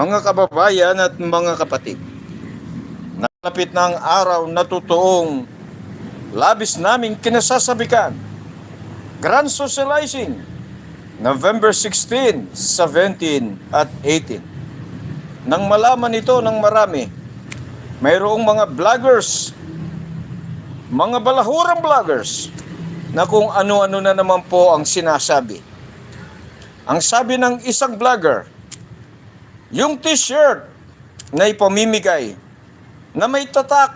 Mga kababayan at mga kapatid, nalapit na ang araw na totoong labis naming kinasasabikan. Grand Socializing, November 16, 17 at 18. Nang malaman ito ng marami, mayroong mga vloggers, mga balahurang vloggers, na kung ano-ano na naman po ang sinasabi. Ang sabi ng isang vlogger, yung t-shirt na ipamimigay na may tatak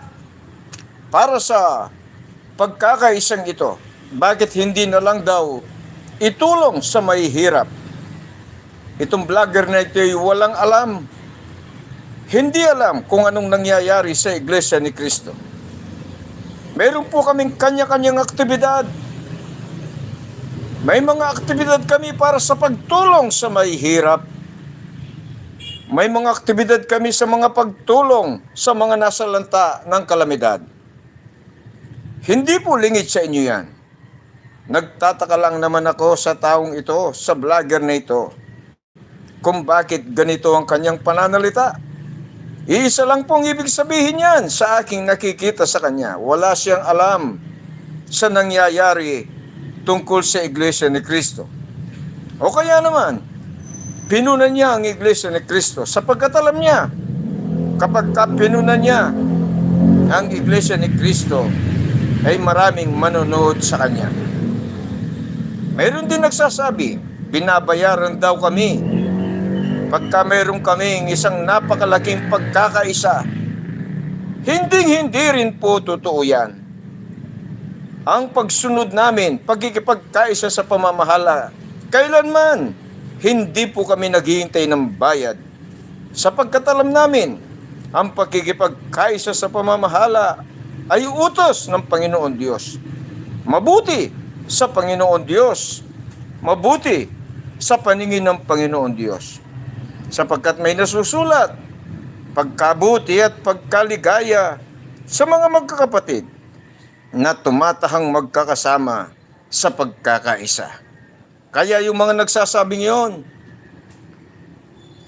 para sa pagkakaisang ito, bakit hindi na lang daw itulong sa may hirap? Itong vlogger na ito ay walang alam. Hindi alam kung anong nangyayari sa Iglesia ni Kristo. Meron po kaming kanya-kanyang aktibidad. May mga aktibidad kami para sa pagtulong sa may hirap. May mga aktibidad kami sa mga pagtulong sa mga nasa lanta ng kalamidad. Hindi po lingid sa inyo yan. Nagtataka lang naman ako sa taong ito, sa vlogger na ito, kung bakit ganito ang kanyang pananalita. Iisa lang pong ibig sabihin yan sa aking nakikita sa kanya. Wala siyang alam sa nangyayari tungkol sa Iglesia ni Kristo. O kaya naman, pinunan niya ang Iglesia ni Kristo sapagkat alam niya, kapag ka pinunan niya ang Iglesia ni Kristo, ay maraming manonood sa Kanya. Mayroon din nagsasabi, binabayaran daw kami pagka mayroon kaming isang napakalaking pagkakaisa. Hindi-hindi rin po totoo yan. Ang pagsunod namin, pagkikipagkaisa sa pamamahala, kailanman hindi po kami naghihintay ng bayad. Sapagkat alam namin, ang pagkikipagkaisa sa pamamahala ay utos ng Panginoon Diyos. Mabuti sa Panginoon Diyos. Mabuti sa paningin ng Panginoon Diyos. Sapagkat may nasusulat, pagkabuti at pagkaligaya sa mga magkakapatid na tumatahang magkakasama sa pagkakaisa. Kaya yung mga nagsasabing yon,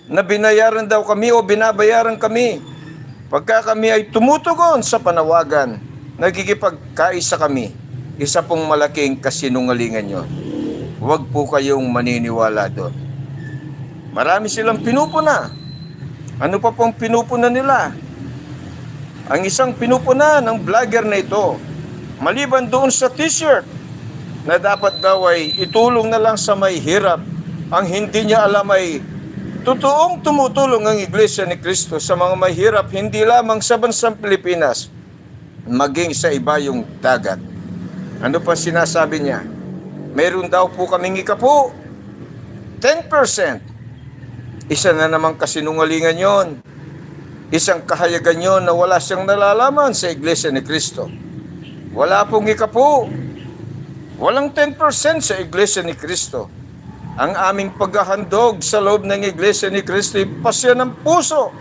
na binayaran daw kami o binabayaran kami, pagka kami ay tumutugon sa panawagan, nagkikipagkaisa kami, isa pong malaking kasinungalingan yon. Huwag po kayong maniniwala doon. Marami silang pinupuna. Ano pa pong pinupuna nila? Ang isang pinupuna ng vlogger na ito, maliban doon sa t-shirt, na dapat daw ay itulong na lang sa may hirap, ang hindi niya alam ay totoong tumutulong ang Iglesia ni Kristo sa mga may hirap, hindi lamang sa bansang Pilipinas, maging sa iba yung dagat. Ano pa sinasabi niya? Meron daw po kaming ikapo, 10%. Isa na namang kasinungalingan yon. Isang kahayagan yon na wala siyang nalalaman sa Iglesia ni Kristo. Wala pong ikapo. Walang 10% sa Iglesia ni Kristo. Ang aming paghahandog sa loob ng Iglesia ni Kristo ay pasya ng puso.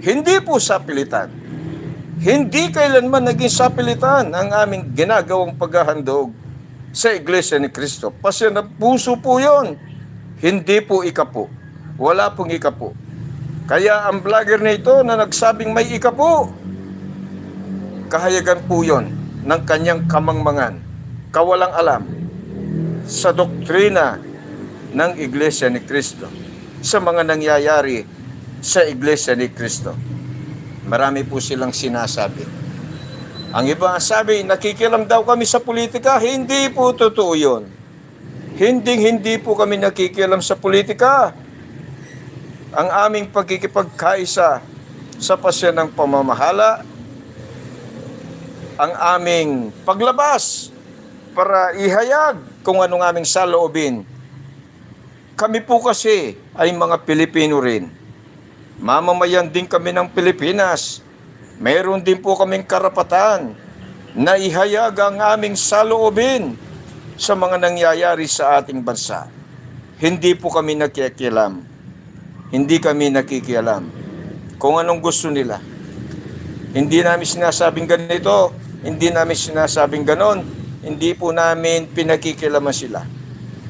Hindi po sapilitan. Hindi kailanman naging sapilitan ang aming ginagawang paghahandog sa Iglesia ni Kristo. Pasya ng puso po yon. Hindi po ikapo. Wala pong ikapo. Kaya ang vlogger na ito na nagsabing may ikapo, kahayagan po yon ng kanyang kamangmangan, kawalang alam sa doktrina ng Iglesia ni Kristo, sa mga nangyayari sa Iglesia ni Kristo. Marami po silang sinasabi. Ang iba sabi, nakikilam daw kami sa politika. Hindi po totoo yun. Hindi, hindi po kami nakikialam sa politika. Ang aming pagkikipagkaisa sa pasya ng pamamahala, ang aming paglabas para ihayag kung anong aming saloobin. Kami po kasi ay mga Pilipino rin. Mamamayan din kami ng Pilipinas. Meron din po kaming karapatan na ihayag ang aming saloobin sa mga nangyayari sa ating bansa. Hindi po kami nakikialam. Hindi kami nakikialam kung anong gusto nila. Hindi namin sinasabing ganito, hindi namin sinasabing ganon, hindi po namin pinakikilaman sila.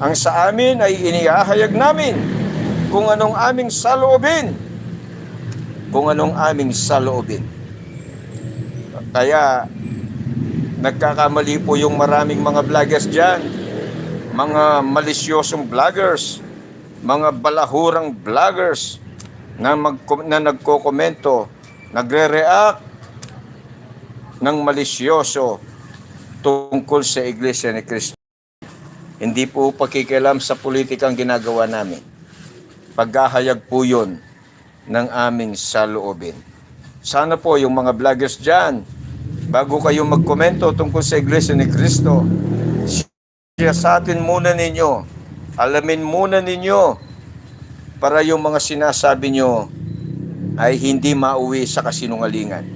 Ang sa amin ay iniahayag namin kung anong aming saloobin kung anong aming saloobin. Kaya nagkakamali po yung maraming mga vloggers dyan, mga malisyosong vloggers, mga balahurang vloggers na, mag, na nagko-komento, nagre-react ng malisyoso tungkol sa Iglesia ni Cristo. Hindi po pakikialam sa politikang ginagawa namin. Paghahayag po yun ng aming saloobin. Sana po yung mga vloggers dyan, bago kayo magkomento tungkol sa Iglesia ni Cristo, siya sa atin muna ninyo, alamin muna ninyo, para yung mga sinasabi nyo ay hindi mauwi sa kasinungalingan.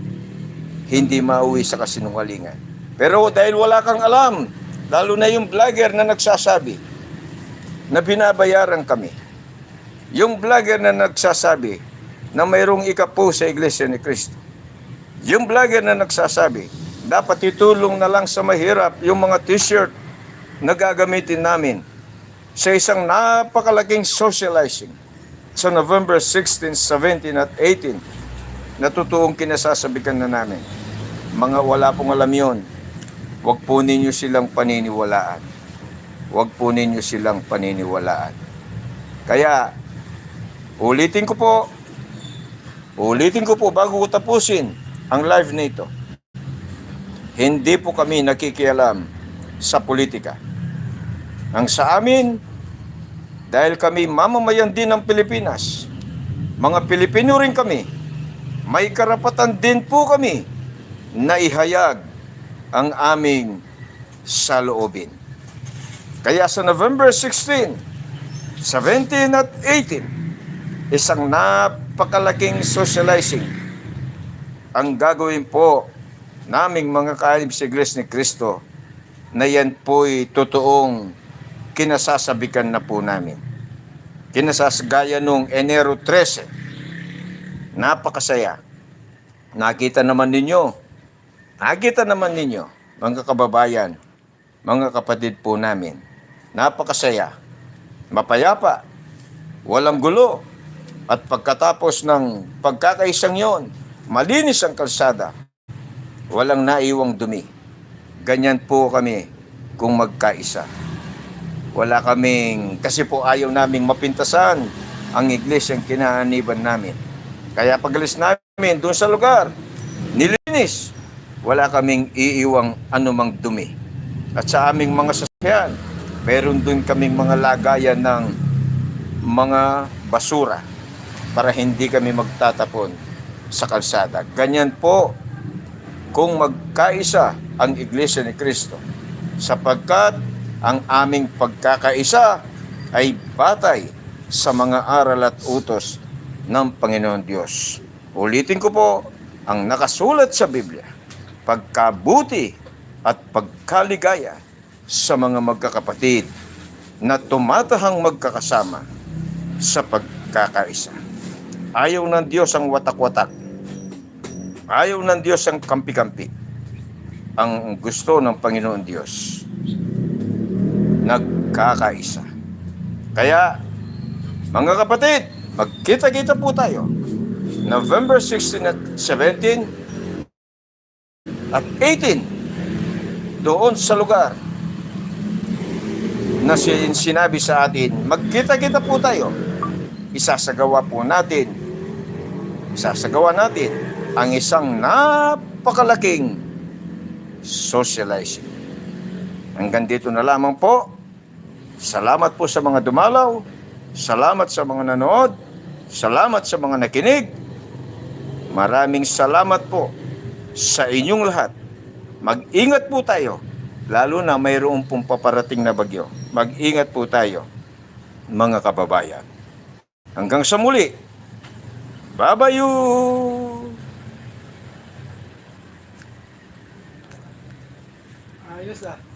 Hindi mauwi sa kasinungalingan. Pero dahil wala kang alam, lalo na yung vlogger na nagsasabi na binabayaran kami. Yung vlogger na nagsasabi na mayroong ikapo sa Iglesia ni Cristo. Yung vlogger na nagsasabi, dapat itulong na lang sa mahirap yung mga t-shirt na gagamitin namin sa isang napakalaking socializing sa November 16, 17 at 18 na totoong kinasasabikan na namin. Mga wala pong alam yon, huwag po ninyo silang paniniwalaan. Huwag po ninyo silang paniniwalaan. Kaya, ulitin ko po, ulitin ko po bago ko tapusin ang live na ito. Hindi po kami nakikialam sa politika. Ang sa amin, dahil kami mamamayan din ng Pilipinas, mga Pilipino rin kami, may karapatan din po kami na ihayag ang aming saloobin. Kaya sa November 16, 17 at 18, isang napakalaking socializing ang gagawin po naming mga kaanib sa Iglesia ni Cristo na yan po'y totoong kinasasabikan na po namin. Kinasasagaya nung Enero 13. Napakasaya. Nakita naman ninyo. Nakita naman ninyo, mga kababayan, mga kapatid po namin. Napakasaya. Mapayapa. Walang gulo. At pagkatapos ng pagkakaisang yon, malinis ang kalsada. Walang naiwang dumi. Ganyan po kami kung magkaisa. Wala kaming, kasi po ayaw naming mapintasan ang iglesyang kinaaniban namin. Kaya pagalis namin doon sa lugar, nilinis, wala kaming iiwang anumang dumi. At sa aming mga sasakyan, meron doon kaming mga lagayan ng mga basura para hindi kami magtatapon sa kalsada. Ganyan po kung magkaisa ang Iglesia ni Kristo sapagkat ang aming pagkakaisa ay batay sa mga aral at utos ng Panginoon Diyos. Ulitin ko po ang nakasulat sa Biblia, pagkabuti at pagkaligaya sa mga magkakapatid na tumatahang magkakasama sa pagkakaisa. Ayaw ng Diyos ang watak-watak. Ayaw ng Diyos ang kampi-kampi. Ang gusto ng Panginoon Diyos nagkakaisa. Kaya, mga kapatid, magkita-kita po tayo. November 16 at 17 at 18 doon sa lugar na sin- sinabi sa atin, magkita-kita po tayo. Isasagawa po natin, isasagawa natin ang isang napakalaking socializing. Hanggang dito na lamang po. Salamat po sa mga dumalaw. Salamat sa mga nanood. Salamat sa mga nakinig. Maraming salamat po sa inyong lahat. Mag-ingat po tayo. Lalo na mayroong pong paparating na bagyo. Mag-ingat po tayo, mga kababayan. Hanggang sa muli. Babayu! Ayos ah.